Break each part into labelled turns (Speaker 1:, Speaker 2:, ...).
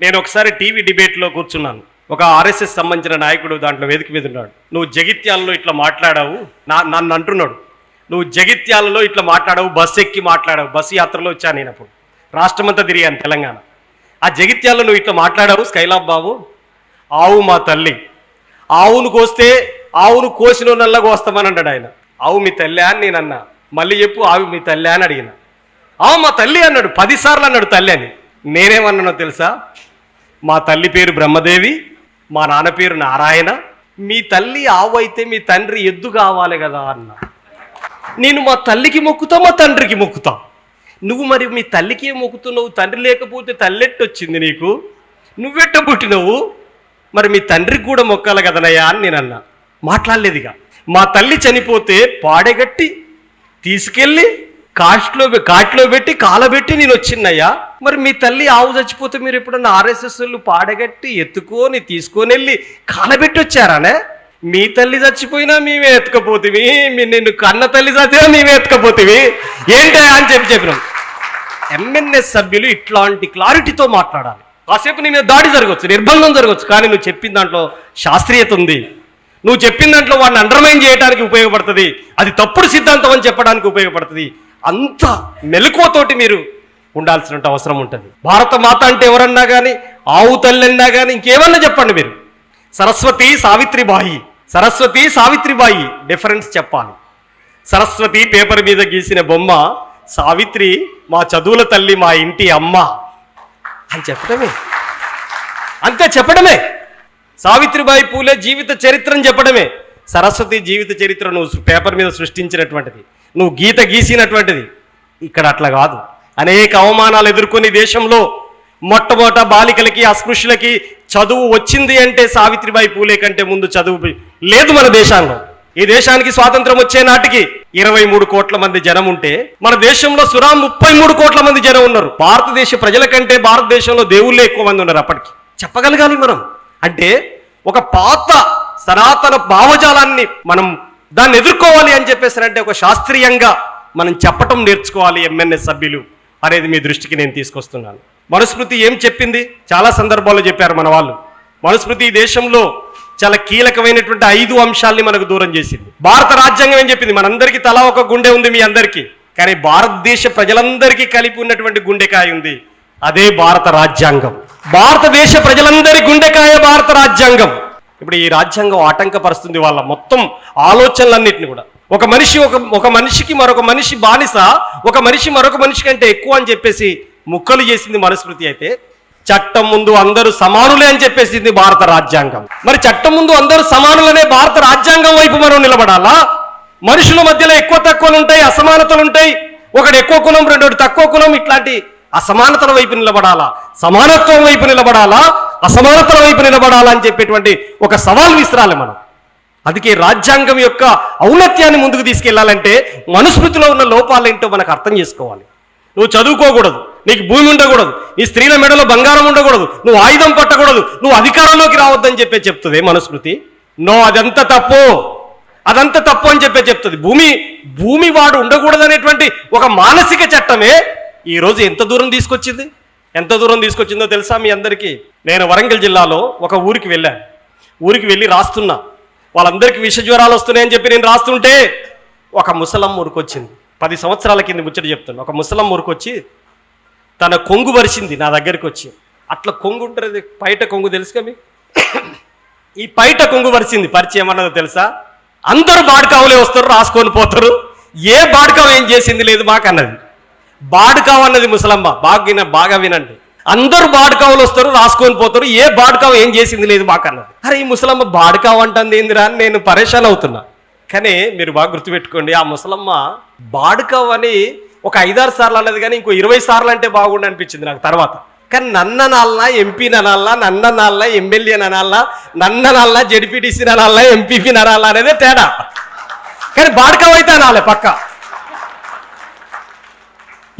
Speaker 1: నేను ఒకసారి టీవీ డిబేట్లో కూర్చున్నాను. ఒక ఆర్ఎస్ఎస్ సంబంధించిన నాయకుడు దాంట్లో వేదిక మీద ఉన్నాడు. నువ్వు జగిత్యాలలో ఇట్లా మాట్లాడావు నా నన్ను అంటున్నాడు. నువ్వు జగిత్యాలలో ఇట్లా మాట్లాడావు బస్సు ఎక్కి మాట్లాడావు బస్సు యాత్రలో వచ్చాను నేను అప్పుడు. రాష్ట్రమంతా తిరిగాను తెలంగాణ. ఆ జగిత్యాలలో నువ్వు ఇట్లా మాట్లాడావు స్కైలాబ్ బాబు? ఆవు మా తల్లి. ఆవును కోస్తే ఆవును కోసిన నల్లగా కోస్తామని అన్నాడు ఆయన. ఆవు మీ తల్లి అని నేను అన్నా. మళ్ళీ చెప్పు ఆవు మీ తల్లి అని అడిగిన. ఆవు మా తల్లి అన్నాడు పదిసార్లు అన్నాడు తల్లి అని. నేనేమన్నానో తెలుసా? మా తల్లి పేరు బ్రహ్మదేవి మా నాన్న పేరు నారాయణ. మీ తల్లి ఆవు అయితే మీ తండ్రి ఎద్దు కావాలి కదా అన్న. నేను మా తల్లికి మొక్కుతా మా తండ్రికి మొక్కుతా. నువ్వు మరి మీ తల్లికి ఏం మొక్కుతున్నావు తండ్రి లేకపోతే తల్లెట్టు వచ్చింది నీకు నువ్వెట్ట పుట్టినవు? మరి మీ తండ్రికి కూడా మొక్కాలి కదనయ్యా అని నేను అన్నా. మాట్లాడలేదుగా మా తల్లి చనిపోతే పాడెగట్టి తీసుకెళ్ళి కాట్లో కాట్లో పెట్టి కాలబెట్టి నేను వచ్చిందయ్యా మరి మీ తల్లి ఆవు చచ్చిపోతే మీరు ఎప్పుడన్నా ఆర్ఎస్ఎస్లు పాడగట్టి ఎత్తుకొని తీసుకొని వెళ్ళి కాలబెట్టి వచ్చారానే మీ తల్లి చచ్చిపోయినా మేమే ఎత్తుకపోతివి మీ నిన్ను కన్న తల్లి చచ్చినా మేమే ఎత్తుకపోతివి. ఏంటా అని చెప్పి చెప్పినాం ఎంఎన్ఎస్ సభ్యులు ఇట్లాంటి క్లారిటీతో మాట్లాడాలి. కాసేపు నీ మీద దాడి జరగవచ్చు నిర్బంధం జరగవచ్చు కానీ నువ్వు చెప్పిన దాంట్లో శాస్త్రీయత ఉంది. నువ్వు చెప్పిన దాంట్లో వాడిని అండర్మైన్ చేయడానికి ఉపయోగపడుతుంది. అది తప్పుడు సిద్ధాంతం అని చెప్పడానికి ఉపయోగపడుతుంది. అంత మెలకువతోటి మీరు ఉండాల్సిన అవసరం ఉంటుంది. భారత మాత అంటే ఎవరన్నా కానీ ఆవు తల్లన్నా కానీ ఇంకేమన్నా చెప్పండి మీరు. సరస్వతి సావిత్రిబాయి సరస్వతి సావిత్రిబాయి డిఫరెన్స్ చెప్పాలి. సరస్వతి పేపర్ మీద గీసిన బొమ్మ సావిత్రి మా చదువుల తల్లి మా ఇంటి అమ్మ అని చెప్పడమే. అంతే చెప్పడమే. సావిత్రిబాయి పూలే జీవిత చరిత్రను చెప్పడమే. సరస్వతి జీవిత చరిత్ర నువ్వు పేపర్ మీద సృష్టించినటువంటిది. నువ్వు గీత గీసినటువంటిది. ఇక్కడ అట్లా కాదు. అనేక అవమానాలు ఎదుర్కొని దేశంలో మొట్టమొదట బాలికలకి అస్పృశ్యులకి చదువు వచ్చింది అంటే సావిత్రిబాయి పూలే కంటే ముందు చదువు లేదు మన దేశంలో ఈ దేశానికి స్వాతంత్రం వచ్చే నాటికి ఇరవై మూడు కోట్ల మంది జనం ఉంటే మన దేశంలో సురా ముప్పై మూడు కోట్ల మంది జనం ఉన్నారు. భారతదేశ ప్రజల కంటే భారతదేశంలో దేవుళ్ళే ఎక్కువ మంది ఉన్నారు అప్పటికి. చెప్పగలగాలి మనం. అంటే ఒక పాత సనాతన భావజాలాన్ని మనం దాన్ని ఎదుర్కోవాలి అని చెప్పేసారంటే ఒక శాస్త్రీయంగా మనం చెప్పటం నేర్చుకోవాలి ఎంఎన్ఎస్ సభ్యులు. అనేది మీ దృష్టికి నేను తీసుకొస్తున్నాను. మనుస్మృతి ఏం చెప్పింది? చాలా సందర్భాల్లో చెప్పారు మన వాళ్ళు. మనుస్మృతి ఈ దేశంలో చాలా కీలకమైనటువంటి ఐదు అంశాల్ని మనకు దూరం చేసింది. భారత రాజ్యాంగం ఏం చెప్పింది? మనందరికీ తలా ఒక గుండె ఉంది మీ అందరికీ. కానీ భారతదేశ ప్రజలందరికీ కలిపి ఉన్నటువంటి గుండెకాయ ఉంది. అదే భారత రాజ్యాంగం. భారతదేశ ప్రజలందరి గుండెకాయ భారత రాజ్యాంగం. ఇప్పుడు ఈ రాజ్యాంగం ఆటంకపరుస్తుంది వాళ్ళ మొత్తం ఆలోచనలన్నింటినీ కూడా. ఒక మనిషి ఒక ఒక మనిషికి మరొక మనిషి బానిస ఒక మనిషి మరొక మనిషి కంటే ఎక్కువ అని చెప్పేసి ముక్కలు చేసింది మనుస్మృతి అయితే చట్టం ముందు అందరూ సమానులే అని చెప్పేసింది భారత రాజ్యాంగం. మరి చట్టం ముందు అందరూ సమానులనే భారత రాజ్యాంగం వైపు మనం నిలబడాలా? మనుషుల మధ్యలో ఎక్కువ తక్కువలు ఉంటాయి అసమానతలు ఉంటాయి. ఒకటి ఎక్కువ కులం రెండోటి తక్కువ కులం ఇట్లాంటి అసమానతల వైపు నిలబడాలా? సమానత్వం వైపు నిలబడాలా? అసమానతల వైపు నిలబడాలా అని చెప్పేటువంటి ఒక సవాల్ విసిరాలి మనం. అందుకే రాజ్యాంగం యొక్క ఔన్నత్యాన్ని ముందుకు తీసుకెళ్ళాలంటే మనుస్మృతిలో ఉన్న లోపాలేంటో మనకు అర్థం చేసుకోవాలి. నువ్వు చదువుకోకూడదు నీకు భూమి ఉండకూడదు నీ స్త్రీల మెడలో బంగారం ఉండకూడదు నువ్వు ఆయుధం పట్టకూడదు నువ్వు అధికారంలోకి రావద్దని చెప్పే చెప్తుంది మనుస్మృతి. నో అదంతా తప్పు. అదంతా తప్పు అని చెప్పే చెప్తుంది. భూమి భూమి వాడు ఉండకూడదు అనేటువంటి ఒక మానసిక చట్టమే ఈరోజు ఎంత దూరం తీసుకొచ్చింది? ఎంత దూరం తీసుకొచ్చిందో తెలుసా మీ అందరికీ? నేను వరంగల్ జిల్లాలో ఒక ఊరికి వెళ్ళాను. ఊరికి వెళ్ళి రాస్తున్నా. వాళ్ళందరికీ విష జ్వరాలు వస్తున్నాయని చెప్పి నేను రాస్తుంటే ఒక ముసలం ఊరికొచ్చింది. పది సంవత్సరాల కింద ముచ్చట చెప్తాను ఒక ముసలం ఊరికొచ్చి తన కొంగు వరిసింది నా దగ్గరికి వచ్చి. అట్లా కొంగు ఉంటుంది పైట కొంగు తెలుసుగా మీకు? ఈ పైట కొంగు వరిసింది పరిచయం అన్నది తెలుసా? అందరూ బాడుకావులే వస్తారు రాసుకొని పోతారు. ఏ బాడుకావు ఏం చేసింది లేదు మాకు అన్నది. అన్నది ముసలమ్మ. బాగా విన బాగా వినండి. అందరూ బాడకావులు వస్తారు రాసుకొని పోతారు. ఏ బాడకావ ఏం చేసింది లేదు మాకు అరే ఈ ముసలమ్మ బాడకావ అంటుంది ఏందిరా అని నేను పరేషాన్ అవుతున్నా. కానీ మీరు బాగా గుర్తుపెట్టుకోండి ఆ ముసలమ్మ బాడకావు అని ఒక ఐదారు సార్లు అన్నది కానీ ఇంకో ఇరవై సార్లు అంటే బాగుండు అనిపించింది నాకు తర్వాత. కానీ నన్న నాలనా ఎంపీ ననాలనా నన్న నాలనా ఎమ్మెల్యే ననాలనా నన్న నాలనా జడ్పీటీసీ ననాలనా ఎంపీపీ ననాలనా అనేదే తేడా. కానీ బాడకావు అయితే అనాలే పక్క.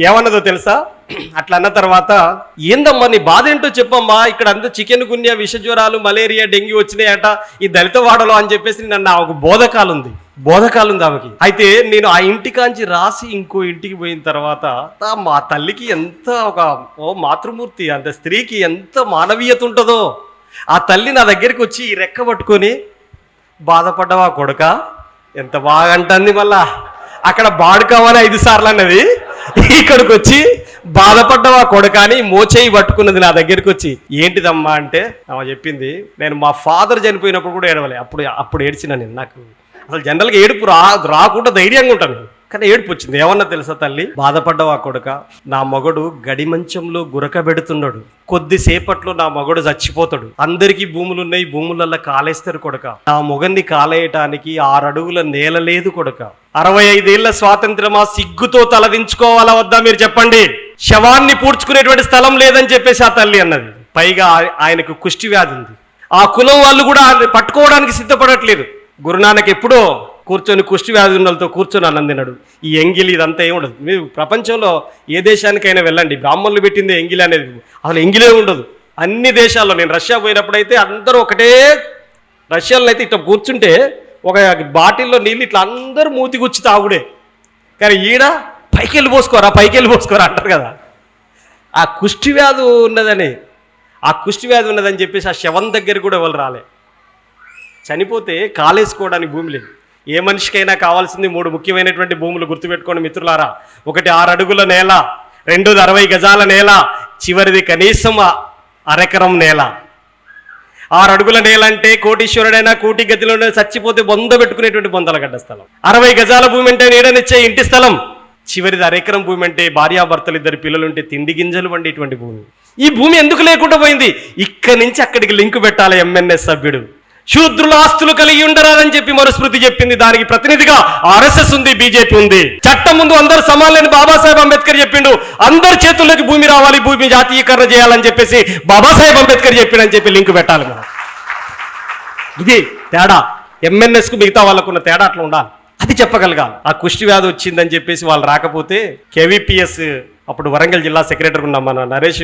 Speaker 1: ఏమన్నదో తెలుసా? అట్లా అన్న తర్వాత ఏందమ్మా నీ బాధ ఏంటో చెప్పమ్మా ఇక్కడ అంతా చికెన్ గున్యా విష జ్వరాలు మలేరియా డెంగ్యూ వచ్చినాయట ఈ దళిత వాడలో అని చెప్పేసి నన్ను ఒక బోధకాలు ఉంది బోధకాలు ఉంది ఆమెకి. అయితే నేను ఆ ఇంటికాంచి రాసి ఇంకో ఇంటికి పోయిన తర్వాత మా తల్లికి ఎంత ఒక ఓ మాతృమూర్తి అంత స్త్రీకి ఎంత మానవీయత ఉంటుందో. ఆ తల్లి నా దగ్గరికి వచ్చి ఈ రెక్క పట్టుకొని బాధపడ్డవా కొడుక? ఎంత బాగా అంటుంది మళ్ళా. అక్కడ బాడుకోవాలి ఐదు సార్లు అన్నది. ఇక్కడికి వచ్చి బాధపడ్డవా కొడుక మోచేయి పట్టుకున్నది నా దగ్గరికి వచ్చి ఏంటిదమ్మా అంటే ఆమె చెప్పింది నేను మా ఫాదర్ చనిపోయినప్పుడు కూడా ఏడవలే. అప్పుడు అప్పుడు ఏడ్చిన నేను. నాకు అసలు జనరల్గా ఏడుపు రా రాకుండా ధైర్యంగా ఉంటాను కానీ ఏడుపు వచ్చింది. ఏమన్నా తెలుసా తల్లి? బాధపడ్డవా కొడుక. నా మగడు గడి మంచంలో గురక పెడుతున్నాడు కొద్దిసేపట్లో నా మగడు చచ్చిపోతాడు. అందరికీ భూములు ఉన్నాయి భూములల్లో కాలేస్తారు కొడక. నా మొగన్ని కాలేయటానికి ఆరడుగుల నేల లేదు కొడక. అరవై ఐదేళ్ళ స్వాతంత్రమా సిగ్గుతో తలదించుకోవాలా వద్దా మీరు చెప్పండి? శవాన్ని పూడ్చుకునేటువంటి స్థలం లేదని చెప్పేసి ఆ తల్లి అన్నది. పైగా ఆయనకు కుష్టి వ్యాధి ఉంది. ఆ కులం వాళ్ళు కూడా ఆయన పట్టుకోవడానికి సిద్ధపడట్లేదు. గురునానక్ ఎప్పుడో కూర్చొని కుష్టి వ్యాధి కూర్చొని అన్నం తిన్నాడు ఈ ఎంగిలి ఇదంతా ఏమి ఉండదు. మీరు ప్రపంచంలో ఏ దేశానికైనా వెళ్ళండి. బ్రాహ్మణులు పెట్టింది ఎంగిలి అనేది అసలు ఎంగిలే ఉండదు. అన్ని దేశాల్లో నేను రష్యా పోయినప్పుడైతే అందరూ ఒకటే రష్యాలో అయితే ఇట్లా కూర్చుంటే ఒక బాటిల్లో నీళ్ళు ఇట్లా అందరూ మూతి గుచ్చి తాగుడే. కానీ ఈడ పైకి వెళ్ళి పోసుకోరా పైకి వెళ్ళి పోసుకోరా అంటారు కదా. ఆ కుష్టి వ్యాధి ఉన్నదని ఆ కుష్టి వ్యాధి ఉన్నదని చెప్పేసి ఆ శవం దగ్గర కూడా ఎవరు రాలే. చనిపోతే కాలేసుకోవడానికి భూమి లేదు. ఏ మనిషికైనా కావాల్సింది మూడు ముఖ్యమైనటువంటి భూములు గుర్తుపెట్టుకోండి మిత్రులారా. ఒకటి ఆరు అడుగుల నేల రెండోది అరవై గజాల నేల చివరిది కనీసం అరెకరం నేల. ఆరు అడుగుల నేలంటే కోటీశ్వరుడైనా కోటి గతిలోనే చచ్చిపోతే బొంద పెట్టుకునేటువంటి బొందలగడ్డ స్థలం. అరవై గజాల భూమి అంటే నీడనిచ్చే ఇంటి స్థలం. చివరిది అరెకరం భూమి అంటే భార్యాభర్తలు ఇద్దరు పిల్లలుంటే తిండి గింజలు వండేటువంటి భూమి. ఈ భూమి ఎందుకు లేకుండా పోయింది? ఇక్కడి నుంచి అక్కడికి లింకు పెట్టాలి ఎంఎన్ఎస్ సభ్యుడు. శూద్రుల ఆస్తులు కలిగి ఉండరాదని చెప్పి మరుస్మృతి చెప్పింది. దానికి ప్రతినిధిగా ఆర్ఎస్ఎస్ ఉంది బీజేపీ ఉంది. చట్టం ముందు అందరు సమానులని బాబాసాహెబ్ అంబేద్కర్ చెప్పిండు. అందరి చేతుల్లోకి భూమి రావాలి భూమి జాతీయకరణ చేయాలని చెప్పేసి బాబాసాహెబ్ అంబేద్కర్ చెప్పిండని చెప్పి లింక్ పెట్టాలి మనం. ఇది తేడా. ఎంఎన్ఎస్కు మిగతా వాళ్ళకున్న తేడా అట్లా ఉండాలి. అది చెప్పగలగాలి. ఆ కుష్టి వ్యాధి వచ్చిందని చెప్పేసి వాళ్ళు రాకపోతే కేవీపీఎస్ అప్పుడు వరంగల్ జిల్లా సెక్రటరీ ఉన్నాం మన నరేష్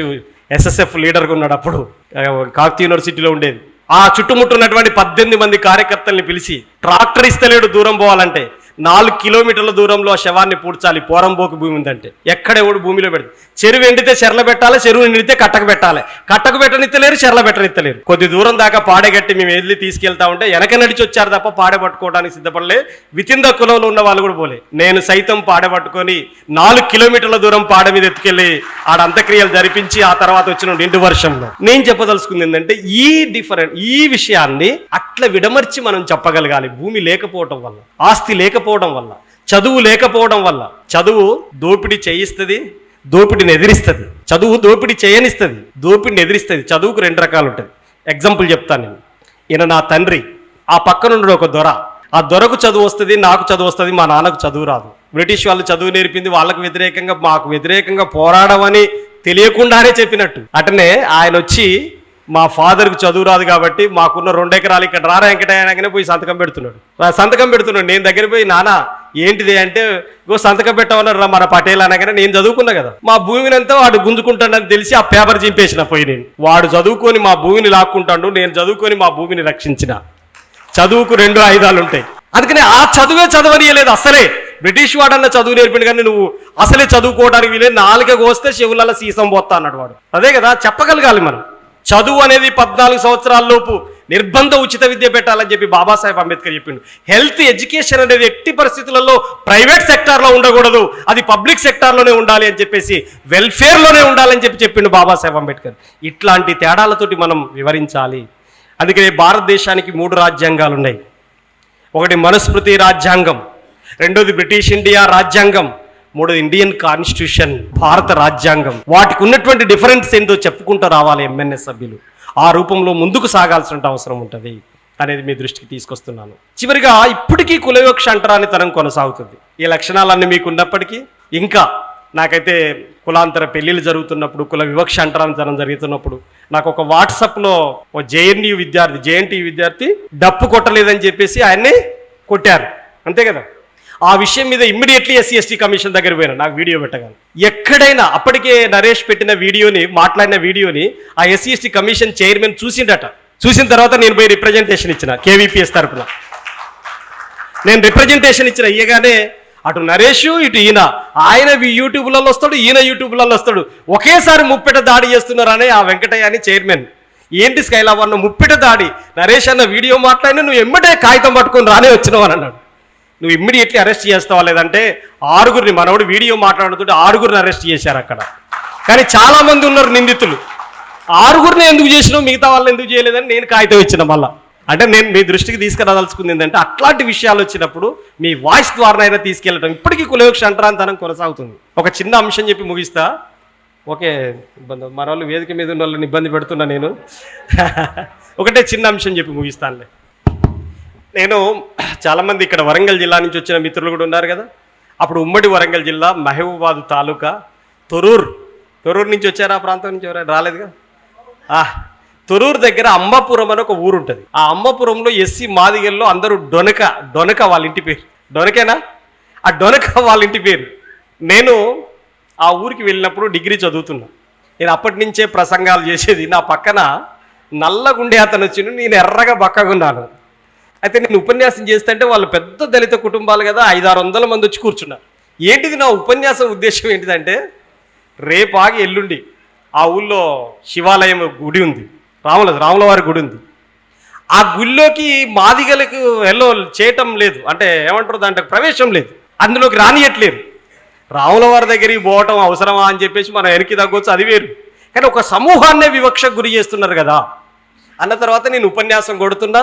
Speaker 1: ఎస్ఎస్ఎఫ్ లీడర్గా ఉన్నాడు అప్పుడు. ఆ, కాకతీయ యూనివర్సిటీలో ఉండేది. ఆ చుట్టుముట్టున్నటువంటి పద్దెనిమిది మంది కార్యకర్తల్ని పిలిచి ట్రాక్టర్ ఇస్తలేడు దూరం పోవాలంటే. నాలుగు కిలోమీటర్ల దూరంలో ఆ శవాన్ని పూడ్చాలి. పోరంబోకు భూమి ఉందంటే. ఎక్కడెవడు భూమిలో పెడదు చెరువు ఎండితే చెర్ల పెట్టాలి? చెరువు నిండితే కట్టకు పెట్టాలి? కట్టకు పెట్టనిత్తలేరు చెర్ల పెట్టనిత్తలేరు. కొద్ది దూరం దాకా పాడగట్టి మేము వెళ్ళి తీసుకెళ్తా ఉంటే వెనక నడిచి వచ్చారు తప్ప పాడ పట్టుకోవడానికి సిద్ధపడలే. వితిన్ ద కులంలో ఉన్న వాళ్ళు కూడా పోలే. నేను సైతం పాడ పట్టుకొని నాలుగు కిలోమీటర్ల దూరం పాడ మీద ఎత్తుకెళ్ళి ఆడ అంత్యక్రియలు జరిపించి ఆ తర్వాత వచ్చిన నిండు వర్షంలో. నేను చెప్పదలుచుకుంది ఏంటంటే ఈ డిఫరెంట్ ఈ విషయాన్ని అట్లా విడమర్చి మనం చెప్పగలగాలి. భూమి లేకపోవటం వల్ల ఆస్తి లేకపోవడం వల్ల చదువు లేకపోవడం వల్ల చదువు దోపిడీ చేయిస్తుంది దోపిడీని ఎదిరిస్తుంది. చదువు దోపిడీ చేయనిస్తుంది దోపిడిని ఎదిరిస్తుంది. చదువుకు రెండు రకాలు ఉంటుంది ఎగ్జాంపుల్ చెప్తాను నేను. ఈయన నా తండ్రి. ఆ పక్కనుండు ఒక దొర. ఆ దొరకు చదువు వస్తుంది నాకు చదువు వస్తుంది మా నాన్నకు చదువు రాదు. బ్రిటిష్ వాళ్ళు చదువు నేర్పింది వాళ్ళకు వ్యతిరేకంగా మాకు వ్యతిరేకంగా పోరాడమని తెలియకుండానే చెప్పినట్టు. అటనే ఆయన వచ్చి మా ఫాదర్కి చదువు రాదు కాబట్టి మాకున్న రెండు ఎకరాలు ఇక్కడ రారా వెంకటయ్యనగానే పోయి సంతకం పెడుతున్నాడు. సంతకం పెడుతున్నాడు. నేను దగ్గర పోయి నానా ఏంటిది అంటే గో సంతకం పెట్టమన్నారు రా మన పటేల్ అనగానే నేను చదువుకున్నా కదా. మా భూమిని అంతా వాడు గుంజుకుంటాడని తెలిసి ఆ పేపర్ చింపేసిన పోయి నేను. వాడు చదువుకొని మా భూమిని లాక్కుంటాడు నేను చదువుకొని మా భూమిని రక్షించిన. చదువుకు రెండు ఆయుధాలు ఉంటాయి అందుకని ఆ చదువే చదవనీయలేదు అసలే. బ్రిటిష్ వాడన్న చదువు నేర్పిండు కానీ నువ్వు అసలే చదువుకోవడానికి వీలే నాలుగ కోస్తే చెవులలో సీసం పోతా అన్నాడు వాడు. అదే కదా చెప్పగలగాలి మనం. చదువు అనేది పద్నాలుగు సంవత్సరాల లోపు నిర్బంధ ఉచిత విద్య పెట్టాలని చెప్పి బాబాసాహెబ్ అంబేద్కర్ చెప్పిండు. హెల్త్ ఎడ్యుకేషన్ అనేది ఎట్టి పరిస్థితులలో ప్రైవేట్ సెక్టార్లో ఉండకూడదు. అది పబ్లిక్ సెక్టార్లోనే ఉండాలి అని చెప్పేసి వెల్ఫేర్లోనే ఉండాలని చెప్పి చెప్పిండు బాబాసాహెబ్ అంబేద్కర్. ఇట్లాంటి తేడాలతోటి మనం వివరించాలి. అందుకనే భారతదేశానికి మూడు రాజ్యాంగాలు ఉన్నాయి ఒకటి మనుస్మృతి రాజ్యాంగం రెండోది బ్రిటిష్ ఇండియా రాజ్యాంగం మూడోది ఇండియన్ కాన్స్టిట్యూషన్ భారత రాజ్యాంగం. వాటికి ఉన్నటువంటి డిఫరెన్స్ ఏంటో చెప్పుకుంటూ రావాలి ఎంఎన్ఎస్ సభ్యులు. ఆ రూపంలో ముందుకు సాగాల్సిన అవసరం ఉంటుంది అనేది మీ దృష్టికి తీసుకొస్తున్నాను. చివరిగా ఇప్పటికీ కులవివక్ష అంటరాని తరం కొనసాగుతుంది. ఈ లక్షణాలన్నీ మీకు ఉన్నప్పటికీ ఇంకా నాకైతే కులాంతర పెళ్ళిళ్ళు జరుగుతున్నప్పుడు కుల వివక్ష అంటరానితనం జరుగుతున్నప్పుడు నాకు ఒక వాట్సాప్లో ఓ జేఎన్యూ విద్యార్థి జేఎన్టీ విద్యార్థి డప్పు కొట్టలేదని చెప్పేసి ఆయన్ని కొట్టారు. అంతే కదా? ఆ విషయం మీద ఇమ్మీడియట్లీ ఎస్సీ ఎస్టీ కమిషన్ దగ్గర పోయినా. నాకు వీడియో పెట్టగాను. ఎక్కడైనా అప్పటికే నరేష్ పెట్టిన వీడియోని మాట్లాడిన వీడియోని ఆ ఎస్సీ ఎస్టీ కమిషన్ చైర్మన్ చూసిండట. చూసిన తర్వాత నేను పోయి రిప్రజెంటేషన్ ఇచ్చిన కేవీపీఎస్ తరఫున నేను రిప్రజెంటేషన్ ఇచ్చిన ఇయ్యగానే అటు నరేష్ ఇటు ఈయన. ఆయన యూట్యూబ్లలో వస్తాడు ఈయన యూట్యూబ్లలో వస్తాడు. ఒకేసారి ముప్పెట దాడి చేస్తున్నారని ఆ వెంకటయ్య అని చైర్మన్. ఏంటి స్కైలాబ్ అన్న ముప్పెట దాడి? నరేష్ అన్న వీడియో మాట్లాడిన నువ్వు ఎమ్మటే కాగితం పట్టుకొని రానే వచ్చినావు అని అన్నాడు. నువ్వు ఇమ్మీడియట్లీ అరెస్ట్ చేస్తావా లేదంటే ఆరుగురిని మనవడు వీడియో మాట్లాడుతుంటే ఆరుగురిని అరెస్ట్ చేశారు అక్కడ. కానీ చాలామంది ఉన్నారు నిందితులు. ఆరుగురిని ఎందుకు చేసినావు? మిగతా వాళ్ళని ఎందుకు చేయలేదని నేను కాగితం ఇచ్చిన మళ్ళా. అంటే నేను మీ దృష్టికి తీసుకురాదలుచుకుంది ఏంటంటే అట్లాంటి విషయాలు వచ్చినప్పుడు మీ వాయిస్ ద్వారానైనా తీసుకెళ్ళటం. ఇప్పటికీ కులయోక్ష అంటరాంతనం కొనసాగుతుంది. ఒక చిన్న అంశం చెప్పి ముగిస్తా. ఓకే ఇబ్బంది. మన వాళ్ళు వేదిక మీద ఉన్న వాళ్ళని ఇబ్బంది పెడుతున్నా నేను. ఒకటే చిన్న అంశం చెప్పి ముగిస్తానులే. నేను చాలామంది ఇక్కడ వరంగల్ జిల్లా నుంచి వచ్చిన మిత్రులు కూడా ఉన్నారు కదా. అప్పుడు ఉమ్మడి వరంగల్ జిల్లా మహబూబాద్ తాలూకా తొరూర్. తొరూరు నుంచి వచ్చారా ఆ ప్రాంతం నుంచి ఎవరైనా రాలేదుగా? ఆ, తొరూరు దగ్గర అంబాపురం అని ఒక ఊరు ఉంటుంది. ఆ అంబాపురంలో ఎస్సీ మాదిగల్లో అందరూ డొనక డొనక వాళ్ళ ఇంటి పేరు. డొనకేనా? ఆ డొనక వాళ్ళ ఇంటి పేరు. నేను ఆ ఊరికి వెళ్ళినప్పుడు డిగ్రీ చదువుతున్నా. నేను అప్పటి నుంచే ప్రసంగాలు చేసేది. నా పక్కన నల్లగుండే అతను వచ్చి నేను ఎర్రగా బక్కగున్నాను అయితే నేను ఉపన్యాసం చేస్తుంటే వాళ్ళు పెద్ద దళిత కుటుంబాలు కదా ఐదారు వందల మంది వచ్చి కూర్చున్నారు. ఏంటిది నా ఉపన్యాసం ఉద్దేశం ఏంటిదంటే రేపాగి ఎల్లుండి ఆ ఊళ్ళో శివాలయం గుడి ఉంది రాముల రాముల వారి గుడి ఉంది. ఆ గుళ్ళోకి మాదిగలకు ఎల్లో చేయటం లేదు అంటే ఏమంటారు దాంట్లో ప్రవేశం లేదు అందులోకి రానియట్లేరు రాముల వారి దగ్గరికి పోవటం అవసరమా అని చెప్పేసి మనం వెనక్కి తగ్గొచ్చు అది వేరు. కానీ ఒక సమూహాన్నే వివక్షకు గురి చేస్తున్నారు కదా. అన్న తర్వాత నేను ఉపన్యాసం కొడుతున్నా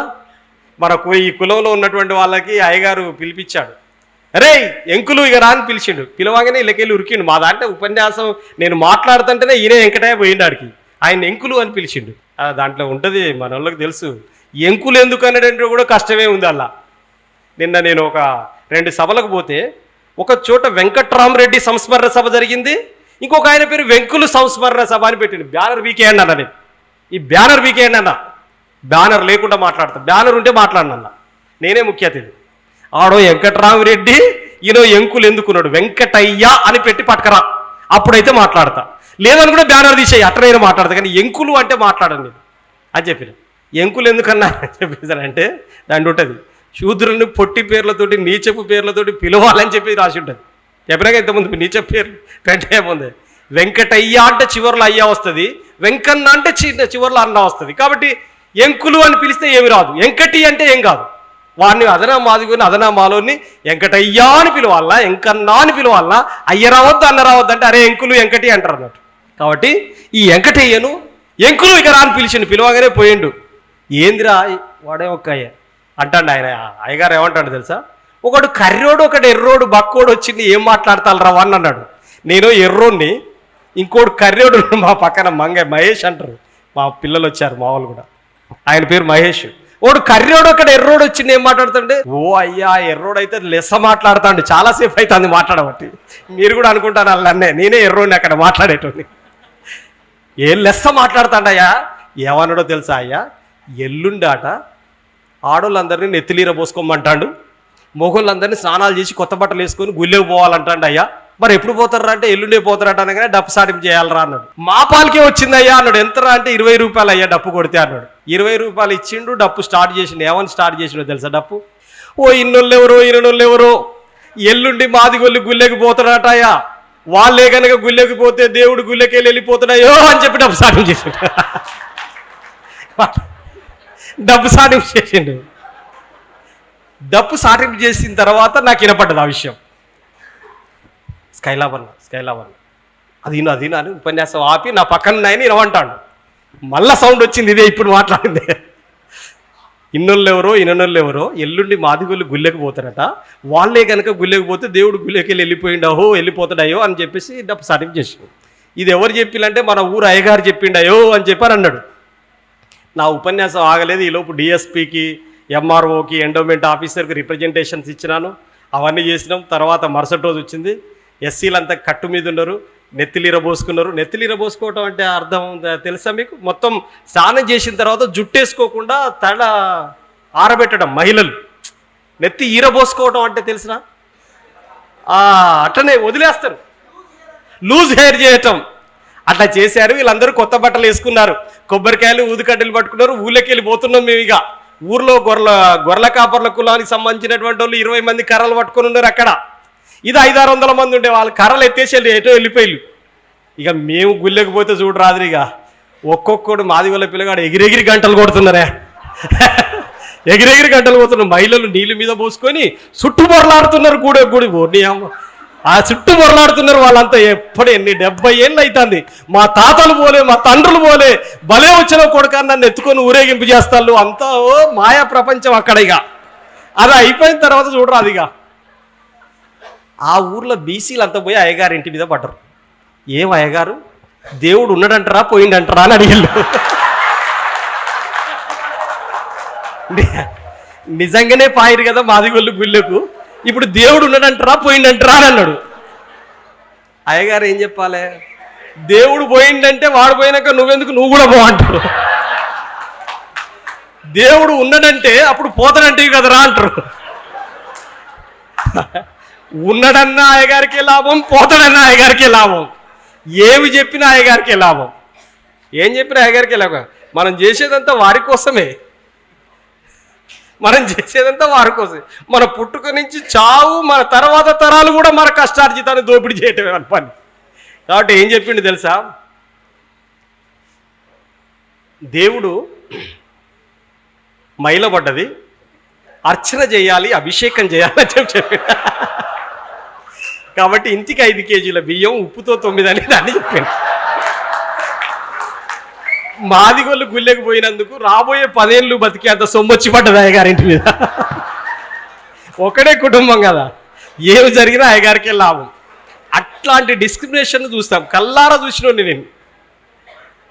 Speaker 1: మరొక ఈ కులంలో ఉన్నటువంటి వాళ్ళకి అయ్యగారు పిలిపించాడు. అరే ఎంకులు ఇక రాని పిలిచిండు. పిలవగానే ఇళ్ళకెళ్ళి ఉరికిండు. మా దాంట్లో ఉపన్యాసం నేను మాట్లాడుతుంటేనే ఈయన వెంకటయ్య పోయిండు ఆడికి. ఆయన ఎంకులు అని పిలిచిండు. దాంట్లో ఉంటుంది మన వాళ్ళకి తెలుసు. ఎంకులు ఎందుకు అనేటంటే కూడా కష్టమే ఉంది అలా. నిన్న నేను ఒక రెండు సభలకు పోతే ఒక చోట వెంకట్రామరెడ్డి సంస్మరణ సభ జరిగింది. ఇంకొక ఆయన పేరు వెంకులు సంస్మరణ సభ అని పెట్టిండు. బ్యానర్ వీకే అన్న నేను. ఈ బ్యానర్ వీకే అన్న. బ్యానర్ లేకుండా మాట్లాడతా. బ్యానర్ ఉంటే మాట్లాడినన్న. నేనే ముఖ్య అతిథి ఆడో వెంకట్రామరెడ్డి ఈయన ఎంకులు ఎందుకున్నాడు? వెంకటయ్య అని పెట్టి పట్టుకరా. అప్పుడైతే మాట్లాడతా. లేదని కూడా బ్యానర్ తీసేయి అట్లనే మాట్లాడతా. కానీ ఎంకులు అంటే మాట్లాడండి నేను. అని చెప్పిన. ఎంకులు ఎందుకన్నా? అని చెప్పేసానంటే దాని ఉంటుంది. శూద్రుల్ని పొట్టి పేర్లతోటి నీచపు పేర్లతోటి పిలవాలని చెప్పి రాసి ఉంటుంది. చెప్పినాక ఇంతకుముందు నీచపు పేర్లు కంటే ముందే. వెంకటయ్య అంటే చివరిలో అయ్యా వస్తుంది. వెంకన్న అంటే చిన్న చివరిలో అన్న వస్తుంది. కాబట్టి ఎంకులు అని పిలిస్తే ఏమి రాదు. ఎంకటి అంటే ఏం కాదు. వాడిని అదనా మాదిగుని అదనా మాలోని వెంకటయ్య అని పిలవాలా ఎంకన్నా అని పిలవాలా అయ్య రావద్దు అన్న రావద్దు అంటే అరే ఎంకులు వెంకటి అంటారు అన్నట్టు. కాబట్టి ఈ వెంకటయ్యను ఎంకులు ఇక రాని పిలిచిండు పిలవగానే పోయిండు. ఏందిరా వాడే ఒక్క అయ్య? అంటాడు ఆయన. అయ్యగారు ఏమంటాడు తెలుసా? ఒకడు కర్రోడు ఒకడు ఎర్రోడు బక్కోడు వచ్చింది ఏం మాట్లాడతారు రా అని అన్నాడు. నేను ఎర్రోడిని ఇంకోడు కర్రోడు మా పక్కన మంగ మహేష్ అంటారు. మా పిల్లలు వచ్చారు మా వాళ్ళు కూడా. ఆయన పేరు మహేష్. ఓడు కర్రోడు అక్కడ ఎర్రోడు వచ్చింది ఏం మాట్లాడుతుండే ఓ అయ్యా ఎర్రోడు అయితే లెస్స మాట్లాడుతాండు చాలాసేపు అవుతుంది మాట్లాడబట్టి. మీరు కూడా అనుకుంటాను అల్లన్నే నేనే ఎర్రోడిని అక్కడ మాట్లాడేటోని ఏం లెస్స మాట్లాడుతాడయ్యా? ఏమన్నాడో తెలుసా అయ్యా? ఎల్లుండాట ఆడోళ్ళందరినీ నెత్తిలీర పోసుకోమంటాడు. మొగోళ్ళందరినీ స్నానాలు చేసి కొత్త బట్టలు వేసుకొని గుళ్ళెకి పోవాలంటాడు అయ్యా మరి ఎప్పుడు పోతారా అంటే ఎల్లుండే పోతారట అనగానే డప్పు సాటింపు చేయాలరా అన్నాడు. మా పాలకే వచ్చిందయ్యా అన్నాడు. ఎంతరా అంటే ఇరవై రూపాయలు అయ్యా డప్పు కొడితే అన్నాడు. ఇరవై రూపాయలు ఇచ్చిండు డప్పు స్టార్ట్ చేసిండు. ఏమని స్టార్ట్ చేసిండో తెలుసా డప్పు? ఓ ఇన్నోళ్ళు ఎవరో ఇరనోళ్ళు ఎవరో ఎల్లుండి మాదిగొల్లి గుళ్ళెకి పోతాడటయ్యా వాళ్ళే కనుక గుళ్ళెకి పోతే దేవుడు గుళ్ళెకి వెళ్ళి వెళ్ళిపోతున్నాయో అని చెప్పి డబ్బు సాటింపు చేసిండు. డబ్బు సాటింపు చేసిండు. డప్పు సాటింపు చేసిన తర్వాత నాకు వినపడ్డది ఆ విషయం. స్కైలాబ్ అన్న స్కైలాబ్ అన్న అది విను, అది అని ఉపన్యాసం ఆపి నా పక్కన ఉన్నాయని ఇనవంటాడు మళ్ళా సౌండ్ వచ్చింది ఇదే ఇప్పుడు మాట్లాడింది. ఇన్నోళ్ళు ఎవరో ఇన్నోళ్ళు ఎవరో ఎల్లుండి మాదిగోళ్ళు గుళ్ళకి పోతారట. వాళ్ళే కనుక గుళ్ళకి పోతే దేవుడు గుళ్ళకి వెళ్ళి వెళ్ళిపోయిండహో వెళ్ళిపోతాడయో అని చెప్పేసి డప్పు సర్టిఫ్ చేసిండు. ఇది ఎవరు చెప్పిందంటే మన ఊరు అయ్యగారు చెప్పిండయో అని చెప్పారు అన్నాడు. నా ఉపన్యాసం ఆగలేదు ఈలోపు డిఎస్పికి ఎంఆర్ఓకి ఎండోమెంట్ ఆఫీసర్కి రిప్రజెంటేషన్స్ ఇచ్చినాను. అవన్నీ చేసినాం తర్వాత మరుసటి రోజు వచ్చింది. ఎస్సీలంతా కట్టు మీద ఉన్నారు నెత్తిలీర పోసుకున్నారు. నెత్తిలీర పోసుకోవటం అంటే అర్థం తెలుసా మీకు? మొత్తం స్నానం చేసిన తర్వాత జుట్టేసుకోకుండా తల ఆరబెట్టడం మహిళలు. నెత్తి ఈర పోసుకోవటం అంటే తెలిసిన? అట్లనే వదిలేస్తారు. లూజ్ హెయిర్ చేయటం. అట్లా చేశారు వీళ్ళందరూ కొత్త బట్టలు వేసుకున్నారు. కొబ్బరికాయలు ఊదుకడ్డలు పట్టుకున్నారు ఊళ్ళకి వెళ్ళి పోతున్నాం మేము ఇక. ఊర్లో గొర్రెల గొర్రెల కాపర్ల కులానికి సంబంధించినటువంటి వాళ్ళు ఇరవై మంది కర్రలు పట్టుకొని ఉన్నారు అక్కడ. ఇది ఐదారు వందల మంది ఉండే వాళ్ళు కర్రలు ఎత్తేసి వెళ్ళి ఎటో వెళ్ళిపోయి ఇక మేము గుళ్ళకి పోతే చూడు రాదురిగా ఇక ఒక్కొక్కడు మాది పిల్లగాడు ఎగిరెగిరి గంటలు కొడుతున్నారే. ఎగిరెగిరి గంటలు పోతున్నారు మహిళలు నీళ్ళ మీద పోసుకొని చుట్టూ బొరలాడుతున్నారు కూడా గుడి. అమ్మ. ఆ చుట్టూ మొరలాడుతున్నారు వాళ్ళంతా ఎప్పుడు ఎన్ని డెబ్బై ఏళ్ళు అవుతుంది మా తాతలు పోలే మా తండ్రులు పోలే భలే వచ్చిన కొడుక నన్ను ఎత్తుకొని ఊరేగింపు చేస్తాళ్ళు. అంతా మాయా ప్రపంచం అక్కడ ఇక. అది అయిపోయిన తర్వాత చూడరాదిగా అది ఇక. ఆ ఊర్లో బీసీలు అంతా పోయి అయ్యగారు ఇంటి మీద పడ్డరు. ఏం అయ్యగారు? దేవుడు ఉన్నాడంటారా పోయిండంటారా? అని అడిగారు నిజంగానే పాయిరు కదా మాదిగొల్లు గుళ్ళకు. ఇప్పుడు దేవుడు ఉన్నాడంటారా పోయిండంటారా? అని అన్నాడు. అయ్యగారు ఏం చెప్పాలి? దేవుడు పోయిండంటే వాడు పోయినాక నువ్వెందుకు? నువ్వు కూడా పోవంటారు దేవుడు ఉన్నాడంటే అప్పుడు పోతాడంటే కదరా అంటారు. ఉన్నాడన్న అయ్యగారికి లాభం పోతాడన్న అయ్యగారికి లాభం. ఏమి చెప్పినా అయ్యగారికి లాభం. ఏం చెప్పినా అయ్యగారికి లాభం. మనం చేసేదంతా వారి కోసమే. మనం చేసేదంతా వారి కోసమే. మన పుట్టుక నుంచి చావు మన తర్వాత తరాలు కూడా మన కష్టార్జితాన్ని దోపిడీ చేయటమే మన పని. కాబట్టి ఏం చెప్పిండు తెలుసా? దేవుడు మైలబడ్డది. అర్చన చేయాలి అభిషేకం చేయాలి అని చెప్పి చెప్పిండు కాబట్టి ఇంటికి ఐదు కేజీల బియ్యం ఉప్పుతో తొమ్మిది అనేది అని చెప్పాను మాదిగొల్లు గుళ్ళెకి పోయినందుకు రాబోయే పదేళ్ళు బతికి అంత సొమ్మొచ్చి పడ్డది అయ్యగారింటి మీద. ఒకడే కుటుంబం కదా. ఏమి జరిగినా అయ్యగారికే లాభం. అట్లాంటి డిస్క్రిమినేషన్ చూస్తాం. కల్లారా చూసినోండి నేను.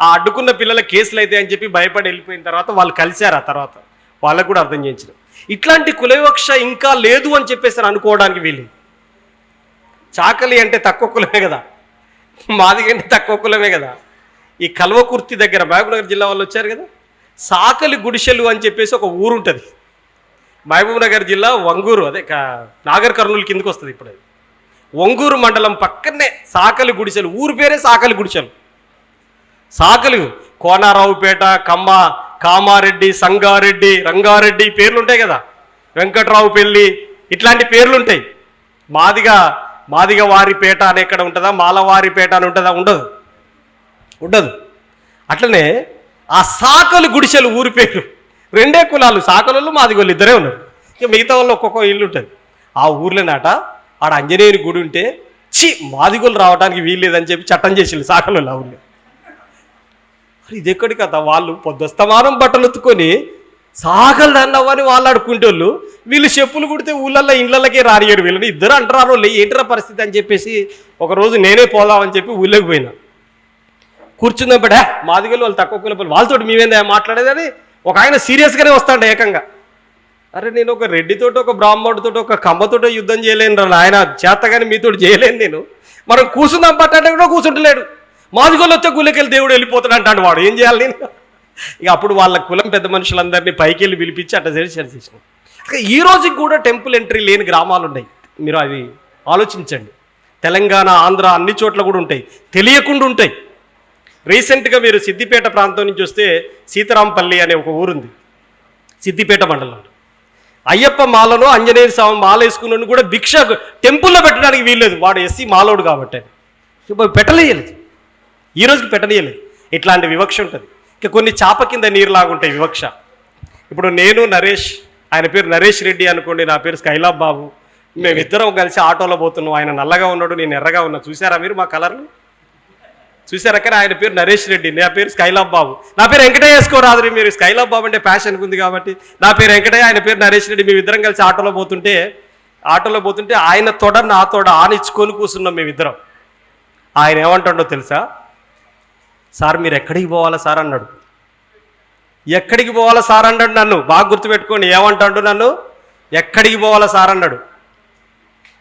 Speaker 1: ఆ అడ్డుకున్న పిల్లల కేసులు అయితే అని చెప్పి భయపడి వెళ్ళిపోయిన తర్వాత వాళ్ళు కలిశారు ఆ తర్వాత. వాళ్ళకు కూడా అర్థం చేయించిన. ఇట్లాంటి కులవివక్ష ఇంకా లేదు అని చెప్పేసి అనుకోవడానికి వీలు చాకలి అంటే తక్కువ కులమే కదా. మాది అంటే తక్కువ కులమే కదా. ఈ కల్వకుర్తి దగ్గర మహబూబ్నగర్ జిల్లా వాళ్ళు వచ్చారు కదా. సాకలి గుడిసెలు అని చెప్పేసి ఒక ఊరు ఉంటుంది. మహబూబ్నగర్ జిల్లా వంగూరు అదే కా- నాగర్ కర్నూలు కిందకు వస్తుంది ఇప్పుడు అది. వంగూరు మండలం పక్కనే సాకలి గుడిసెలు ఊరు పేరే సాకలి గుడిసెలు. సాకలు కోనారావుపేట కమ్మ కామారెడ్డి సంగారెడ్డి రంగారెడ్డి పేర్లు ఉంటాయి కదా. వెంకట్రావు పెళ్ళి ఇట్లాంటి పేర్లు ఉంటాయి. మాదిగా మాదిగ వారిపేట అని ఎక్కడ ఉంటుందా? మాలవారిపేట అని ఉంటుందా? ఉండదు. ఉండదు. అట్లనే ఆ సాకలు గుడిసెలు ఊరి పేరు. రెండే కులాలు సాకలు మాదిగోళ్ళు ఇద్దరే ఉన్నారు. ఇక మిగతా వాళ్ళు ఒక్కొక్క ఇల్లు ఉంటుంది. ఆ ఊర్లోనాట ఆడ అంజనేయుని గుడి ఉంటే చి మాదిగోళ్ళు రావడానికి వీల్లేదని చెప్పి చట్టం చేసిండు సాకలు ఆ ఊళ్ళో ఇది ఎక్కడి కథ? వాళ్ళు పొద్దుస్తమానం బట్టలు ఉత్తుకొని సాగలు అన్నవని వాళ్ళు ఆడుకుంటోళ్ళు వీళ్ళు చెప్పులు కుడితే ఊళ్ళల్లో ఇండ్లకే రానియడు వీళ్ళని. ఇద్దరు అంటారు వాళ్ళు ఏంటరా పరిస్థితి అని చెప్పేసి ఒకరోజు నేనే పోదామని చెప్పి ఊళ్ళోకి పోయినా. కూర్చున్నప్పుడే మాదిగలు వాళ్ళు తక్కువ కులపలు వాళ్ళతో మేమేందా మాట్లాడేది అని ఒక ఆయన సీరియస్గానే వస్తాడు ఏకంగా. అరే నేను ఒక రెడ్డితోటి ఒక బ్రాహ్మణుడితో ఒక కమ్మతోటో యుద్ధం చేయలేను రా ఆయన చేతగాని మీతో చేయలేను నేను. మనం కూర్చుందాం పట్టంటే కూడా కూర్చుంటలేడు. మాదిగోళ్ళు వచ్చే గుళ్ళకెళ్ళి దేవుడు వెళ్ళిపోతాడు అంటాడు వాడు. ఏం చేయాలి నేను? ఇక అప్పుడు వాళ్ళ కులం పెద్ద మనుషులందరినీ పైకి వెళ్ళి పిలిపించి అట్ట చేసి చేసేసాను ఈ రోజుకి కూడా టెంపుల్ ఎంట్రీ లేని గ్రామాలు ఉన్నాయి. మీరు అవి ఆలోచించండి. తెలంగాణ ఆంధ్ర అన్ని చోట్ల కూడా ఉంటాయి. తెలియకుండా ఉంటాయి. రీసెంట్గా మీరు సిద్దిపేట ప్రాంతం నుంచి వస్తే సీతారాంపల్లి అనే ఒక ఊరుంది. సిద్దిపేట మండలంలో. అయ్యప్ప మాలను ఆంజనేయ స్వామి మాల వేసుకున్న కూడా భిక్ష టెంపుల్లో పెట్టడానికి వీల్లేదు. వాడు ఎస్సీ మాలోడు కాబట్టి. పెట్టలేయలేదు ఈ రోజుకి పెట్టనీయలేదు ఇట్లాంటి వివక్ష ఉంటుంది. ఇక కొన్ని చాప కింద నీరులాగుంటాయి వివక్ష. ఇప్పుడు నేను నరేష్ ఆయన పేరు నరేష్ రెడ్డి అనుకోండి నా పేరు స్కైలాబ్ బాబు. మేమిద్దరం కలిసి ఆటోలో పోతున్నాం. ఆయన నల్లగా ఉన్నాడు నేను ఎర్రగా ఉన్నా. చూసారా మీరు మా కలర్లు? చూసారా? కానీ ఆయన పేరు నరేష్ రెడ్డి నా పేరు స్కైలాబ్ బాబు. నా పేరు వెంకటయ్య వేసుకోరాదు మీరు స్కైలాబ్ బాబు అంటే ప్యాషన్ ఉంది కాబట్టి. నా పేరు వెంకటయ్య ఆయన పేరు నరేష్ రెడ్డి. మేమిద్దరం కలిసి ఆటోలో పోతుంటే ఆటోలో పోతుంటే ఆయన తొడ నా తోడ ఆనిచ్చుకొని కూర్చున్నాం మేమిద్దరం. ఆయన ఏమంటాడో తెలుసా? సార్ మీరు ఎక్కడికి పోవాలా సార్ అన్నాడు. ఎక్కడికి పోవాలా సార్ అన్నాడు నన్ను. బాగా గుర్తుపెట్టుకోండి ఏమంటాడు నన్ను? ఎక్కడికి పోవాలా సార్ అన్నాడు.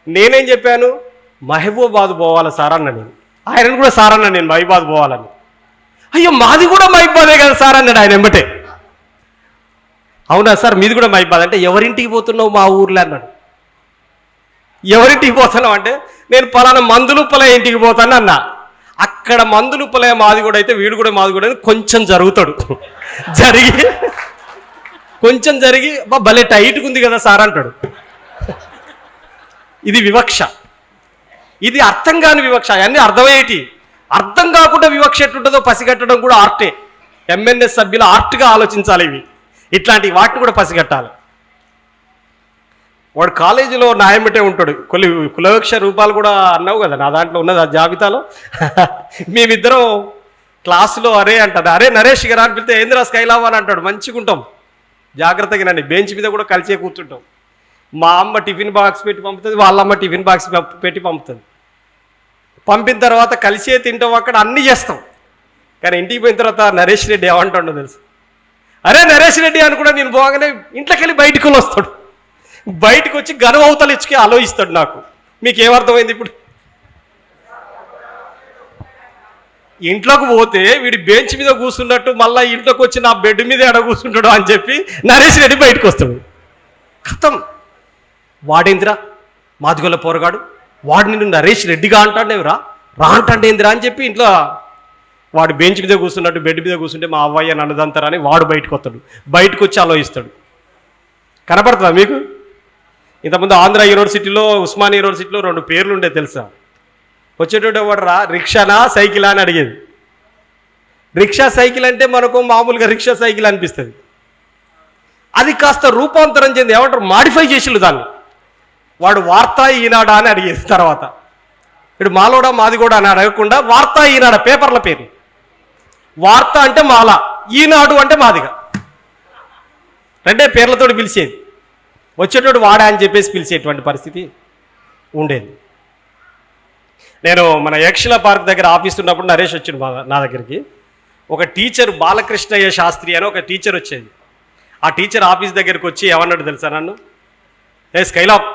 Speaker 1: నేనేం చెప్పాను? మహబూబాద్ పోవాలా సార్ అన్న నేను. ఆయనను కూడా సార్ అన్నా నేను మహిబాద్ పోవాలని. అయ్యో మాది కూడా మహిబాదే కదా సార్ అన్నాడు ఆయన ఎంబటే అవునా సార్ మీది కూడా మహిబాద్ అంటే ఎవరింటికి పోతున్నావు మా ఊర్లో అన్నాడు. ఎవరింటికి పోతున్నావు అంటే నేను పలానా మందులుప్పల ఇంటికి పోతాను అన్నా. అక్కడ మందులు మందులుప్పలే మాది కూడా అయితే వీడు కూడా మాది కూడా కొంచెం జరుగుతాడు. జరిగి కొంచెం జరిగి భలే టైట్గా ఉంది కదా సార్ అంటాడు. ఇది వివక్ష. ఇది అర్థం కాని వివక్ష. అవన్నీ అర్థమయ్యేటి. అర్థం కాకుండా వివక్ష ఎట్లుంటుందో పసిగట్టడం కూడా ఆర్టే. ఎంఎన్ఎస్ సభ్యులు ఆర్ట్గా ఆలోచించాలి ఇవి. ఇట్లాంటి వాటిని కూడా పసిగట్టాలి. వాడు కాలేజీలో నాయమిటే ఉంటాడు. కొన్ని కులవక్ష రూపాలు కూడా అన్నావు కదా నా దాంట్లో ఉన్నది ఆ జాబితాలో. మేమిద్దరం క్లాసులో అరే అంటాడు. అరే నరేష్ గారు అని పిలితే ఏంద్రా స్కైలావ్ అని అంటాడు. మంచిగా ఉంటాం. జాగ్రత్తగా నండి బెంచ్ మీద కూడా కలిసే కూర్చుంటాం. మా అమ్మ టిఫిన్ బాక్స్ పెట్టి పంపుతుంది వాళ్ళ అమ్మ టిఫిన్ బాక్స్ పెట్టి పంపుతుంది. పంపిన తర్వాత కలిసే తింటాం అక్కడ అన్నీ చేస్తాం. కానీ ఇంటికి పోయిన తర్వాత నరేష్ రెడ్డి ఏమంటాడో తెలుసు? అరే నరేష్ రెడ్డి అని కూడా నేను పోగానే ఇంట్లోకి వెళ్ళి బయటకు వస్తాడు. బయటకు వచ్చి గనువ ఇచ్చుకి ఆలోచిస్తాడు నాకు. మీకు ఏమర్థమైంది ఇప్పుడు? ఇంట్లోకి పోతే వీడి బెంచ్ మీద కూర్చున్నట్టు మళ్ళీ ఇంట్లోకి వచ్చి నా బెడ్ మీద ఎడ కూర్చుంటాడు అని చెప్పి నరేష్ రెడ్డి బయటకు వస్తాడు కథం వాడేందిరా? మాదిగొల్ల పోరగాడు. వాడు నిన్ను నరేష్ రెడ్డిగా అంటాడేవిరా? రా అంటాడేందిరా అని చెప్పి ఇంట్లో వాడు బెంచ్ మీద కూర్చున్నట్టు బెడ్ మీద కూర్చుంటే మా అవ్వయ్య నన్నదంతారని వాడు బయటకు వస్తాడు బయటకు వచ్చి ఆలోచిస్తాడు. కనపడుతుందా మీకు? ఇంతకుముందు ఆంధ్ర యూనివర్సిటీలో ఉస్మాన్ యూనివర్సిటీలో రెండు పేర్లు ఉండే తెలుసా? వచ్చేటోడు వాడు రా? రిక్షానా సైకిలా అని అడిగేది. రిక్షా సైకిల్ అంటే మనకు మామూలుగా రిక్షా సైకిల్ అనిపిస్తుంది. అది కాస్త రూపాంతరం చెంది ఏమంటారు? మాడిఫై చేసిండు దాన్ని. వాడు వార్తా ఈనాడా అని అడిగేది తర్వాత. ఇప్పుడు మాలోడా మాది కూడా అని అడగకుండా వార్తా ఈనాడ పేపర్ల పేరు వార్త అంటే మాల ఈనాడు అంటే మాదిగా. రెండే పేర్లతోటి పిలిచేది. వచ్చేటోడు వాడా అని చెప్పేసి పిలిచేటువంటి పరిస్థితి ఉండేది. నేను మన యక్షల పార్క్ దగ్గర ఆఫీస్ ఉన్నప్పుడు నరేష్ వచ్చిండు మా నా దగ్గరికి. ఒక టీచర్ బాలకృష్ణయ్య శాస్త్రి అని ఒక టీచర్ వచ్చేది. ఆ టీచర్ ఆఫీస్ దగ్గరికి వచ్చి ఏమన్నాడు తెలుసా నన్ను? ఏ స్కైలాప్